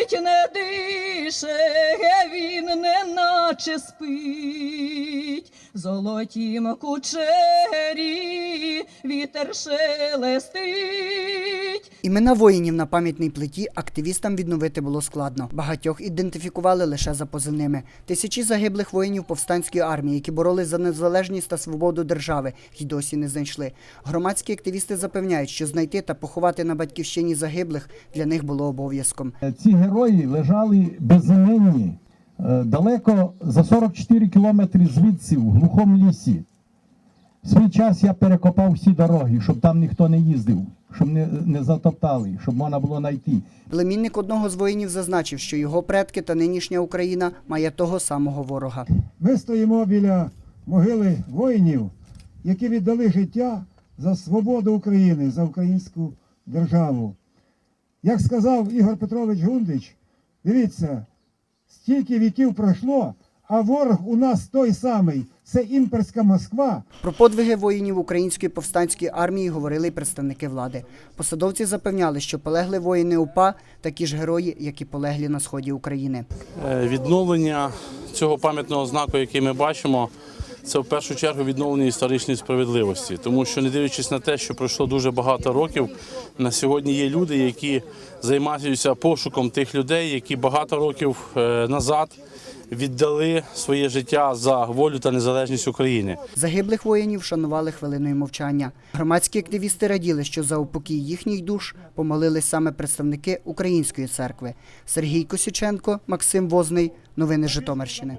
лежить, не дише, він неначе спить. Золотім кучері вітер шелестить. Імена воїнів на пам'ятній плиті активістам відновити було складно. Багатьох ідентифікували лише за позивними. Тисячі загиблих воїнів повстанської армії, які боролись за незалежність та свободу держави, й досі не знайшли. Громадські активісти запевняють, що знайти та поховати на батьківщині загиблих для них було обов'язком. Ці герої лежали безіменні далеко за 44 кілометри звідси, в глухому лісі. В свій час я перекопав всі дороги, щоб там ніхто не їздив, щоб не, не затоптали, щоб можна було знайти. Племінник одного з воїнів зазначив, що його предки та нинішня Україна має того самого ворога. Ми стоїмо біля могили воїнів, які віддали життя за свободу України, за українську державу. Як сказав Ігор Петрович Гундич, дивіться, стільки віків пройшло, а ворог у нас той самий це імперська Москва. Про подвиги воїнів української повстанської армії говорили й представники влади. Посадовці запевняли, що полегли воїни УПА такі ж герої, як і полеглі на сході України. Е, Відновлення цього пам'ятного знаку, який ми бачимо, це в першу чергу відновлення історичної справедливості, тому що, не дивлячись на те, що пройшло дуже багато років, на сьогодні є люди, які займаються пошуком тих людей, які багато років е, назад віддали своє життя за волю та незалежність України. Загиблих воїнів шанували хвилиною мовчання. Громадські активісти раділи, що за упокій їхніх душ помолились саме представники Української церкви. Сергій Косюченко, Максим Возний. Новини Житомирщини.